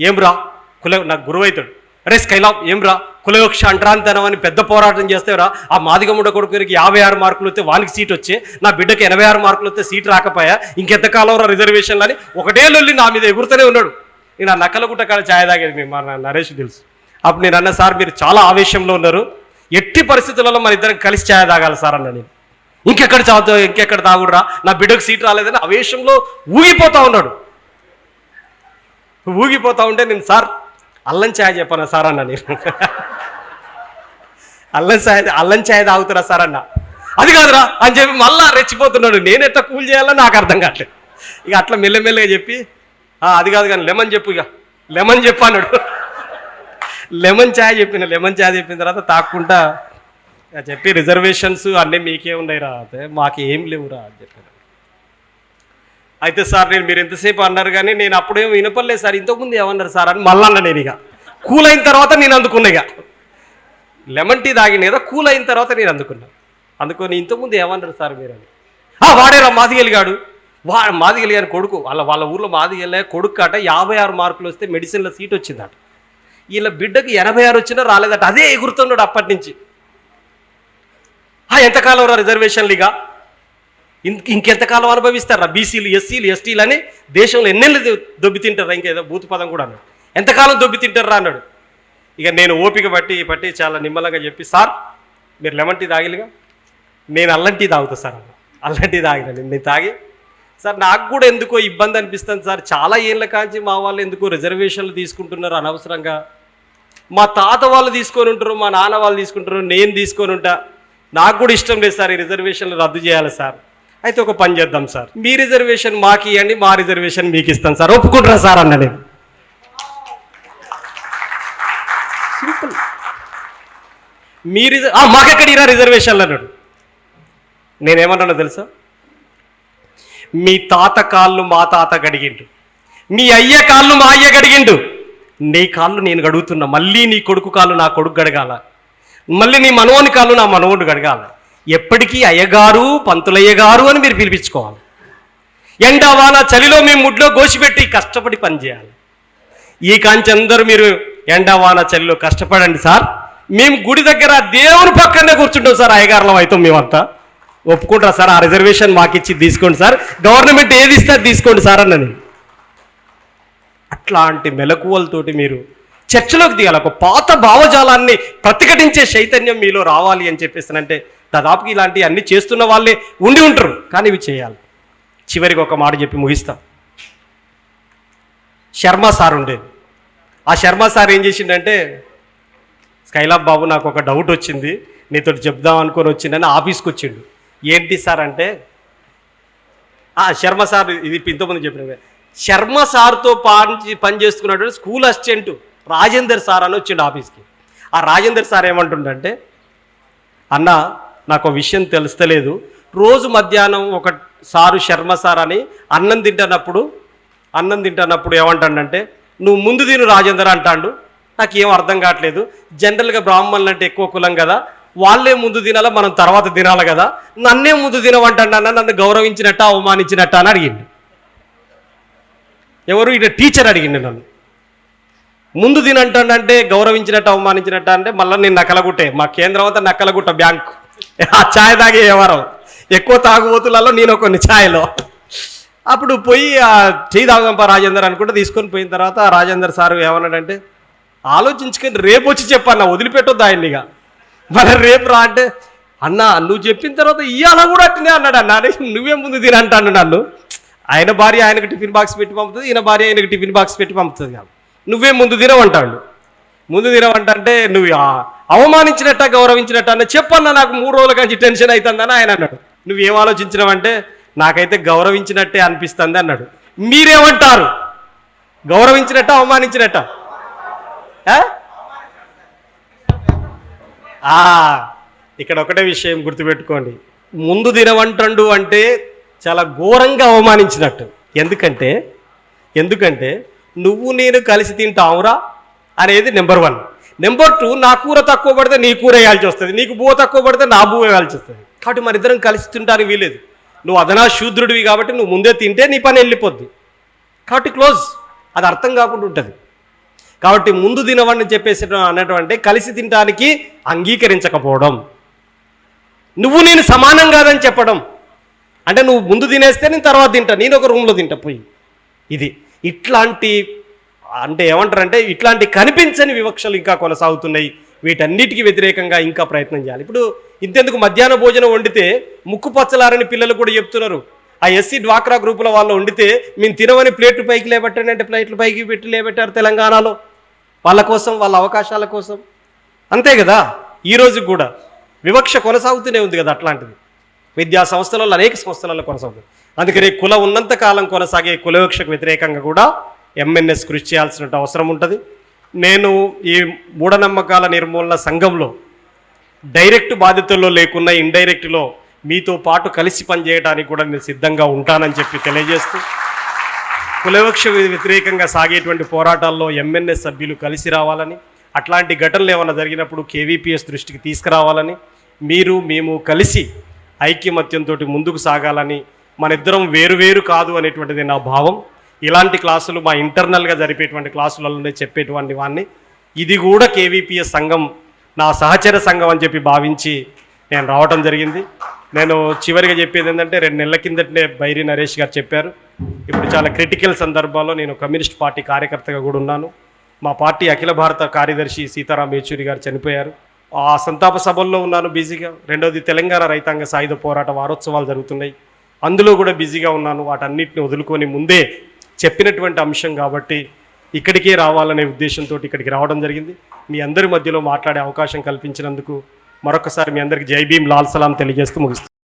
Speaker 1: ఏం రా? కుల నాకు గురువు అవుతాడు అరే స్కైలాప్ ఏం రా కులయోక్ష అంటరాంతనం అని పెద్ద పోరాటం చేస్తేరా ఆ మాదిగముడ కొడుకునికి యాభై ఆరు మార్కులు వస్తే వానికి సీట్ వచ్చే నా బిడ్డకి ఎనభై ఆరు మార్కులు వస్తే సీట్ రాకపోయా? ఇంకెంతకాలం రా రిజర్వేషన్లు అని ఒకటే లొల్లి నా మీద ఎగురుతూనే ఉన్నాడు. నేను ఆ నక్కలగుట్ట కాడ ఛాయ తాగేది మీ మా నరేష్ తెలుసు. అప్పుడు నేను అన్న సార్ మీరు చాలా ఆవేశంలో ఉన్నారు. ఎట్టి పరిస్థితులలో మన ఇద్దరం కలిసి ఛాయ తాగాలి సార్ అన్న నేను. ఇంకెక్కడ చదువు ఇంకెక్కడ తాగుడురా? నా బిడ్డకు సీట్ రాలేదని ఆవేశంలో ఊగిపోతా ఉన్నాడు. ఊగిపోతా ఉంటే నేను సార్ అల్లం ఛాయ్ చెప్పాను సార్ అన్న నేను అల్లం ఛాయ్ అల్లం ఛాయ్ తాగుతురా సార్ అన్న అది కాదురా అని చెప్పి మళ్ళా రెచ్చిపోతున్నాడు. నేను ఎట్లా కూల్ చేయాలో నాకు అర్థం కావట్లేదు. ఇక అట్లా మెల్లమెల్లగా చెప్పి అది కాదు కానీ లెమన్ చెప్పు ఇక. లెమన్ చెప్పు అన్నాడు. లెమన్ ఛాయ్ చెప్పిన లెమన్ ఛాయ్ చెప్పిన తర్వాత తాక్కుంటా చెప్పి రిజర్వేషన్స్ అన్నీ మీకే ఉన్నాయి రా అదే మాకు ఏం లేవురా అని చెప్పాను అయితే సార్ నేను మీరు ఎంతసేపు అన్నారు కానీ నేను అప్పుడేం వినపడలేదు సార్. ఇంతకుముందు ఏమన్నారు సార్ అని మళ్ళా అన్న నేను ఇక. కూల్ అయిన తర్వాత నేను అందుకున్నా ఇక. లెమన్ టీ తాగిన కదా కూల్ అయిన తర్వాత నేను అందుకున్నా. అందుకొని ఇంతకుముందు ఏమన్నారు సార్ మీరు అని. "ఆ, వాడేరా మాదిగలిగాడు వా మాదిగలిగాని కొడుకు వాళ్ళ వాళ్ళ ఊర్లో మాదిగలే కొడుకు అట యాభై ఆరు మార్కులు వస్తే మెడిసిన్లో సీట్ వచ్చిందట. వీళ్ళ బిడ్డకి ఎనభై ఆరు వచ్చినా రాలేదట. అదే ఎగురుతున్నాడు అప్పటి నుంచి. "ఆ, ఎంతకాలం రా రిజర్వేషన్లు ఇక? ఇంకెంతకాలం అనుభవిస్తారా? బీసీలు ఎస్సీలు ఎస్టీలు అని దేశంలో ఎన్నెళ్ళు దొబ్బి తింటారా ఇంకేదో భూతపదం కూడా అన్నాడు ఎంతకాలం దొబ్బి తింటారా అన్నాడు. ఇక నేను ఓపిక పట్టి పట్టి చాలా నిమ్మలంగా చెప్పి సార్ మీరు లెమన్ టీ తాగిలుగా? నేను అల్లం టీ తాగుతా సార్. అన్న అల్లం టీ తాగిన నేను తాగి సార్ నాకు కూడా ఎందుకో ఇబ్బంది అనిపిస్తుంది సార్. చాలా ఏళ్ళ కాంచి మా వాళ్ళు ఎందుకో రిజర్వేషన్లు తీసుకుంటున్నారు అనవసరంగా. మా తాత వాళ్ళు తీసుకొని ఉంటారు మా నాన్న వాళ్ళు తీసుకుంటారు నేను తీసుకొని ఉంటా. నాకు కూడా ఇష్టం లేదు సార్ ఈ రిజర్వేషన్లు రద్దు చేయాలి సార్. అయితే ఒక పని చేద్దాం సార్. మీ రిజర్వేషన్ మాకు ఇవ్వండి మా రిజర్వేషన్ మీకు ఇస్తాను సార్. ఒప్పుకుంటారా సార్ అన్న నేను? సింపుల్. మీ రిజర్ మాకెక్కడిరా రిజర్వేషన్లు అన్నాడు? నేనేమన్నానో తెలుసా? మీ తాత కాళ్ళు మా తాత గడిగిండు మీ అయ్య కాళ్ళు మా అయ్య గడిగిండు నీ కాళ్ళు నేను గడుగుతున్నా మళ్ళీ నీ కొడుకు కాళ్ళు నా కొడుకు గడగాల మళ్ళీ నీ మనవని కాళ్ళు నా మనవుడు గడగాల ఎప్పటికీ అయ్యగారు పంతులయ్య గారు అని మీరు పిలిపించుకోవాలి. ఎండ వాన చలిలో మేము ముడ్లో గోసిపెట్టి కష్టపడి పనిచేయాలి ఈ కాంచి అందరూ మీరు ఎండ వాన చలిలో కష్టపడండి సార్. మేము గుడి దగ్గర దేవుని పక్కనే కూర్చుంటాం సార్ అయ్యగారులం అవుతాం మేమంతా. ఒప్పుకుంటారా సార్? ఆ రిజర్వేషన్ మాకు ఇచ్చి తీసుకోండి సార్. గవర్నమెంట్ ఏది ఇస్తే తీసుకోండి సార్ అన్నది అట్లాంటి మెలకువలతోటి మీరు చర్చలోకి దిగాలి. ఒక పాత భావజాలాన్ని ప్రతిఘటించే చైతన్యం మీలో రావాలి అని చెప్పేసానంటే దాదాపుకి ఇలాంటి అన్ని చేస్తున్న వాళ్ళే ఉండి ఉంటారు. కానీ ఇవి చేయాలి. చివరికి ఒక మాట చెప్పి ముగిస్తా. శర్మ సార్ ఉండేది. ఆ శర్మ సార్ ఏం చేసిండంటే స్కైలాబ్ బాబు నాకు ఒక డౌట్ వచ్చింది. నీతో చెప్దాం అనుకొని వచ్చిందని ఆఫీస్కి వచ్చిండు. ఏంటి సార్ అంటే ఆ, శర్మ సార్ ఇది ఇంతకుముందు చెప్పిన శర్మ సార్తో పని పని చేసుకున్నటువంటి స్కూల్ అసిస్టెంట్ రాజేందర్ సార్ అని వచ్చిండు ఆఫీస్కి. ఆ రాజేందర్ సార్ ఏమంటుండంటే అన్న నాకు విషయం తెలుస్తలేదు. రోజు మధ్యాహ్నం ఒక సారు శర్మ సార్ అని అన్నం తింటున్నప్పుడు అన్నం తింటున్నప్పుడు ఏమంటాడంటే నువ్వు ముందు తిను రాజేందర్ అంటాడు. నాకు ఏం అర్థం కావట్లేదు. జనరల్గా బ్రాహ్మణులు అంటే ఎక్కువ కులం కదా. వాళ్ళే ముందు తినాలా మనం తర్వాత తినాలి కదా. నన్నే ముందు తినవంటాడు అన్న నన్ను గౌరవించినట్ట అవమానించినట్ట అని అడిగిండు. ఎవరు? ఇట టీచర్ అడిగిండు నన్ను. ముందు తినంటాడంటే గౌరవించినట్టు అవమానించినట్టు అంటే మళ్ళీ నేను నక్కలగుట్టే మా కేంద్రం అంతా నక్కలగుట్ట బ్యాంకు. ఆ ఛాయ్ తాగే వ్యవహారం. ఎక్కువ తాగుబోతులలో నేను కొన్ని ఛాయలో. అప్పుడు పోయి ఆ టీ తాగుదాంపా రాజేందర్ అనుకుంటే తీసుకొని పోయిన తర్వాత రాజేందర్ సార్ ఏమన్నాడంటే ఆలోచించుకొని రేపు వచ్చి చెప్పన్న వదిలిపెట్టొద్దు ఆయన్ని ఇక. మరి రేపు రా అంటే అన్న నువ్వు చెప్పిన తర్వాత ఇవాళ కూడా అట్నే అన్నాడు అన్న. నువ్వే ముందు తిని నన్ను? ఆయన భార్య ఆయనకు టిఫిన్ బాక్స్ పెట్టి పంపుతుంది ఈయన భార్య ఆయనకు టిఫిన్ బాక్స్ పెట్టి పంపుతుంది కాబట్టి నువ్వే ముందు తినవంటాడు. ముందు తినవంటే నువ్వు అవమానించినట్ట గౌరవించినట్ట అన్న చెప్పన్న నాకు మూడు రోజుల కంచి టెన్షన్ అవుతుందని ఆయన అన్నాడు. నువ్వేం ఆలోచించినవంటే నాకైతే గౌరవించినట్టే అనిపిస్తుంది అన్నాడు. మీరేమంటారు? గౌరవించినట్ట అవమానించినట్ట? ఆ? ఇక్కడ ఒకటే విషయం గుర్తుపెట్టుకోండి. ముందు దినవంటండు అంటే చాలా ఘోరంగా అవమానించినట్టు. ఎందుకంటే ఎందుకంటే నువ్వు నేను కలిసి తింటావురా అనేది నెంబర్ వన్. నెంబర్ టూ నా కూర తక్కువ పడితే నీ కూర వేయాల్సి వస్తుంది. నీకు భూ తక్కువ పడితే నా బువ్వ వేయాల్సి వస్తుంది. కాబట్టి మరిద్దరం ఇద్దరం కలిసి తింటానికి వీలేదు నువ్వు అదనా శూద్రుడివి కాబట్టి నువ్వు ముందే తింటే నీ పని వెళ్ళిపోద్ది. కాబట్టి క్లోజ్. అది అర్థం కాకుండా ఉంటుంది. కాబట్టి ముందు తినవని చెప్పేసి అన్నటువంటి కలిసి తినడానికి అంగీకరించకపోవడం. నువ్వు నేను సమానం కాదని చెప్పడం. అంటే నువ్వు ముందు తినేస్తే నేను తర్వాత తింటా. నేను ఒక రూమ్లో తింటా పోయి. ఇది. ఇట్లాంటి అంటే ఏమంటారంటే ఇట్లాంటి కనిపించని వివక్షలు ఇంకా కొనసాగుతున్నాయి. వీటన్నిటికీ వ్యతిరేకంగా ఇంకా ప్రయత్నం చేయాలి. ఇప్పుడు ఇంతెందుకు మధ్యాహ్న భోజనం వండితే ముక్కు పచ్చలారని పిల్లలు కూడా చెప్తున్నారు. ఆ ఎస్సీ డ్వాక్రా గ్రూపుల వాళ్ళు వండితే మేము తినవని ప్లేట్లు పైకి లేబెట్టండి అంటే ప్లేట్లు పైకి పెట్టి లేబెట్టారు తెలంగాణలో. వాళ్ళ కోసం వాళ్ళ అవకాశాల కోసం. అంతే కదా? ఈరోజు కూడా వివక్ష కొనసాగుతూనే ఉంది కదా అట్లాంటిది. విద్యా సంస్థలలో అనేక సంస్థలలో కొనసాగుతుంది. అందుకని కుల ఉన్నంత కాలం కొనసాగే కులవివక్షకు వ్యతిరేకంగా కూడా ఎంఎన్ఎస్ కృషి చేయాల్సిన అవసరం ఉంటుంది. నేను ఈ మూఢనమ్మకాల నిర్మూలన సంఘంలో డైరెక్ట్ బాధ్యతల్లో లేకున్నా ఇండైరెక్ట్లో మీతో పాటు కలిసి పనిచేయడానికి కూడా నేను సిద్ధంగా ఉంటానని చెప్పి తెలియజేస్తూ కులవక్ష వ్యతిరేకంగా సాగేటువంటి పోరాటాల్లో ఎంఎన్ఎస్ సభ్యులు కలిసి రావాలని అట్లాంటి ఘటనలు ఏమైనా జరిగినప్పుడు కేవీపీఎస్ దృష్టికి తీసుకురావాలని మీరు మేము కలిసి ఐక్యమత్యంతో ముందుకు సాగాలని మన ఇద్దరం వేరు కాదు అనేటువంటిది నా భావం. ఇలాంటి క్లాసులు మా ఇంటర్నల్గా జరిపేటువంటి క్లాసులలోనే చెప్పేటువంటి వాడిని ఇది కూడా కేవీపీఎస్ సంఘం నా సహచర సంఘం అని చెప్పి భావించి నేను రావటం జరిగింది. నేను చివరిగా చెప్పేది ఏంటంటే రెండు నెలల కిందటనే బైరి నరేష్ గారు చెప్పారు. ఇప్పుడు చాలా క్రిటికల్ సందర్భాల్లో నేను కమ్యూనిస్ట్ పార్టీ కార్యకర్తగా కూడా ఉన్నాను. మా పార్టీ అఖిల భారత కార్యదర్శి సీతారాం యేచూరి గారు చనిపోయారు. ఆ సంతాప సభల్లో ఉన్నాను బిజీగా రెండోది తెలంగాణ రైతాంగ సాయుధ పోరాట వారోత్సవాలు జరుగుతున్నాయి. అందులో కూడా బిజీగా ఉన్నాను. వాటన్నిటిని వదులుకొని ముందే చెప్పినటువంటి అంశం కాబట్టి ఇక్కడికే రావాలనే ఉద్దేశంతో ఇక్కడికి రావడం జరిగింది. మీ అందరి మధ్యలో మాట్లాడే అవకాశం కల్పించినందుకు మరొకసారి మీ అందరికి జై భీమ్ లాల్ సలాం తెలియజేస్తూ ముగిస్తున్నాను